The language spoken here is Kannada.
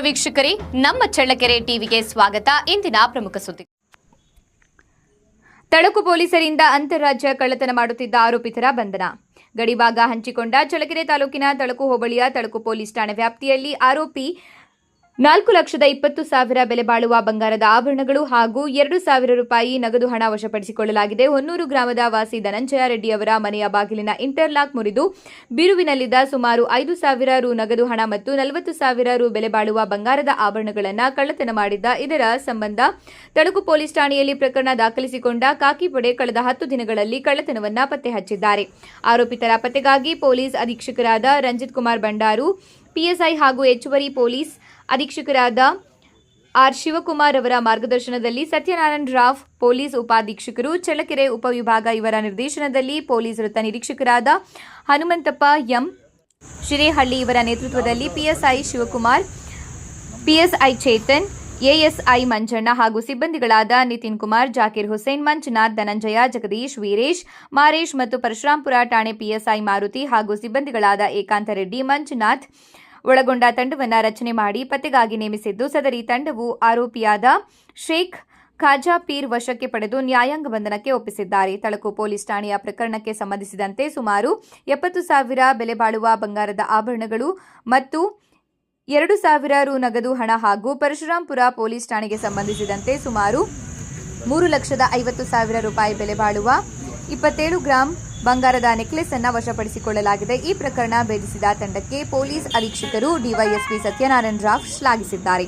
ವೀಕ್ಷಕರೇ, ನಮ್ಮ ಚಳ್ಳಕೆರೆ ಟಿವಿಗೆ ಸ್ವಾಗತ. ಇಂದಿನ ಪ್ರಮುಖ ಸುದ್ದಿ. ತಳಕು ಪೊಲೀಸರಿಂದ ಅಂತಾರಾಜ್ಯ ಕಳ್ಳತನ ಮಾಡುತ್ತಿದ್ದ ಆರೋಪಿತರ ಬಂಧನ. ಗಡಿಭಾಗ ಹಂಚಿಕೊಂಡ ಚಳ್ಳಕೆರೆ ತಾಲೂಕಿನ ತಳಕು ಹೋಬಳಿಯ ತಳಕು ಪೊಲೀಸ್ ಠಾಣೆ ವ್ಯಾಪ್ತಿಯಲ್ಲಿ ಆರೋಪಿ ನಾಲ್ಕು ಲಕ್ಷದ ಇಪ್ಪತ್ತು ಸಾವಿರ ಬೆಲೆ ಬಾಳುವ ಬಂಗಾರದ ಆಭರಣಗಳು ಹಾಗೂ ಎರಡು ಸಾವಿರ ರೂಪಾಯಿ ನಗದು ಹಣ ವಶಪಡಿಸಿಕೊಳ್ಳಲಾಗಿದೆ. ಹೊನ್ನೂರು ಗ್ರಾಮದ ವಾಸಿ ಧನಂಜಯ ರೆಡ್ಡಿ ಅವರ ಮನೆಯ ಬಾಗಿಲಿನ ಇಂಟರ್ಲಾಕ್ ಮುರಿದು ಬಿರುವಿನಲ್ಲಿದ್ದ ಸುಮಾರು ಐದು ಸಾವಿರ ರು ನಗದು ಹಣ ಮತ್ತು ನಲವತ್ತು ಸಾವಿರ ರು ಬೆಲೆ ಬಾಳುವ ಬಂಗಾರದ ಆಭರಣಗಳನ್ನು ಕಳ್ಳತನ ಮಾಡಿದ್ದ. ಇದರ ಸಂಬಂಧ ತಳುಕು ಪೊಲೀಸ್ ಠಾಣೆಯಲ್ಲಿ ಪ್ರಕರಣ ದಾಖಲಿಸಿಕೊಂಡ ಕಾಕಿಪಡೆ ಕಳೆದ ಹತ್ತು ದಿನಗಳಲ್ಲಿ ಕಳ್ಳತನವನ್ನು ಪತ್ತೆ ಹಚ್ಚಿದ್ದಾರೆ. ಆರೋಪಿತರ ಪತ್ತೆಗಾಗಿ ಪೊಲೀಸ್ ಅಧೀಕ್ಷಕರಾದ ರಂಜಿತ್ ಕುಮಾರ್ ಬಂಡಾರು ಪಿಎಸ್ಐ ಹಾಗೂ ಹೆಚ್ಚುವರಿ ಪೊಲೀಸ್ ಅಧೀಕ್ಷಕರಾದ ಆರ್ ಶಿವಕುಮಾರ್ ಅವರ ಮಾರ್ಗದರ್ಶನದಲ್ಲಿ ಸತ್ಯನಾರಾಯಣ ರಾವ್, ಪೊಲೀಸ್ ಉಪಾಧೀಕ್ಷಕರು, ಚಳ್ಳಕೆರೆ ಉಪವಿಭಾಗ ಇವರ ನಿರ್ದೇಶನದಲ್ಲಿ ಪೊಲೀಸ್ ವೃತ್ತ ನಿರೀಕ್ಷಕರಾದ ಹನುಮಂತಪ್ಪ ಎಂ. ಶಿರೇಹಳ್ಳಿ ಇವರ ನೇತೃತ್ವದಲ್ಲಿ PSI Shivakumar, PSI Chetan ASI Manjanna ಹಾಗೂ ಸಿಬ್ಬಂದಿಗಳಾದ ನಿತಿನ್ ಕುಮಾರ್, ಜಾಕಿರ್ ಹುಸೇನ್, ಮಂಜುನಾಥ್, ಧನಂಜಯ, ಜಗದೀಶ್, ವೀರೇಶ್, ಮಾರೇಶ್ ಮತ್ತು ಪರಶುರಾಂಪುರ ಠಾಣೆ ಪಿಎಸ್ಐ ಮಾರುತಿ ಹಾಗೂ ಸಿಬ್ಬಂದಿಗಳಾದ ಏಕಾಂತ ರೆಡ್ಡಿ, ಮಂಜುನಾಥ್ ಒಳಗೊಂಡ ತಂಡವನ್ನು ರಚನೆ ಮಾಡಿ ಪತ್ತೆಗಾಗಿ ನೇಮಿಸಿದ್ದು, ಸದರಿ ತಂಡವು ಆರೋಪಿಯಾದ ಶೇಖ್ ಖಾಜಾ ಪೀರ್ ವಶಕ್ಕೆ ಪಡೆದು ನ್ಯಾಯಾಂಗ ಬಂಧನಕ್ಕೆ ಒಪ್ಪಿಸಿದ್ದಾರೆ. ತಳಕು ಪೊಲೀಸ್ ಠಾಣೆಯ ಪ್ರಕರಣಕ್ಕೆ ಸಂಬಂಧಿಸಿದಂತೆ ಸುಮಾರು ಎಪ್ಪತ್ತು ಸಾವಿರ ಬೆಲೆ ಬಾಳುವ ಬಂಗಾರದ ಆಭರಣಗಳು ಮತ್ತು ಎರಡು ಸಾವಿರ ರು ನಗದು ಹಣ ಹಾಗೂ ಪರಶುರಾಂಪುರ ಪೊಲೀಸ್ ಠಾಣೆಗೆ ಸಂಬಂಧಿಸಿದಂತೆ ಸುಮಾರು ಮೂರು ಲಕ್ಷದ ಐವತ್ತು ಸಾವಿರ ರೂಪಾಯಿ ಬೆಲೆ ಬಾಳುವ ಇಪ್ಪತ್ತೇಳು ಗ್ರಾಂ ಬಂಗಾರದ ನೆಕ್ಲೆಸ್ ಅನ್ನು ವಶಪಡಿಸಿಕೊಳ್ಳಲಾಗಿದೆ. ಈ ಪ್ರಕರಣ ಭೇದಿಸಿದ ತಂಡಕ್ಕೆ ಪೊಲೀಸ್ ಅಧೀಕ್ಷಕರು ಡಿವೈಎಸ್ಪಿ ಸತ್ಯನಾರಾಯಣ ರಾವ್ ಶ್ಲಾಘಿಸಿದ್ದಾರೆ.